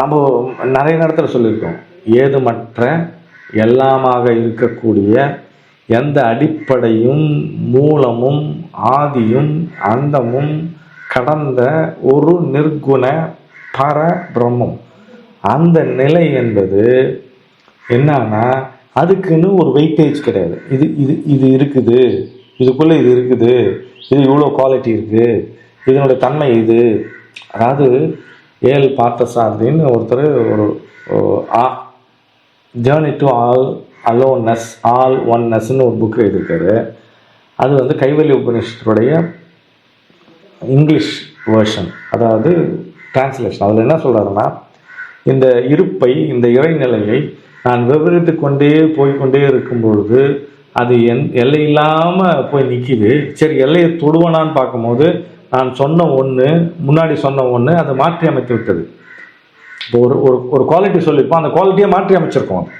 நம்ம நிறைய நேரத்தில் சொல்லியிருக்கோம். ஏதுமற்ற எல்லாமாக இருக்கக்கூடிய எந்த அடிப்படையும் மூலமும் ஆதியும் அந்தமும் கடந்த ஒரு நிர்குண பர பிரம்மம் அந்த நிலை என்பது என்னன்னா அதுக்குன்னு ஒரு வெயிட்டேஜ் கிடையாது. இது இது இது இருக்குது. இதுக்குள்ளே இது இருக்குது. இது இவ்வளோ குவாலிட்டி இருக்குது இதனுடைய தன்மை இது. அதாவது ஏல் பார்த்தசாரதின்னு ஒருத்தர் ஒரு ஆ journey to all aloneness all ஒன்னஸ்ன்னு ஒரு புக்கு எழுதியிருக்காரு. அது வந்து கைவல்லி உபநிஷத்துடைய இங்கிலீஷ் வேர்ஷன் அதாவது டிரான்ஸ்லேஷன் அதில் என்ன சொல்கிறாருன்னா இந்த இருப்பை இந்த இறைநிலையை நான் விவரித்து கொண்டே போய்க்கொண்டே இருக்கும் பொழுது அது என் எல்லை இல்லாமல் போய் நிற்கிது சரி எல்லையை தொடுவனான்னு பார்க்கும்போது நான் சொன்ன ஒன்று முன்னாடி சொன்ன ஒன்று அதை மாற்றி அமைத்து விட்டது. இப்போ ஒரு ஒரு ஒரு குவாலிட்டி சொல்லியிருப்போம். அந்த குவாலிட்டியை மாற்றி அமைச்சிருக்கோம் அது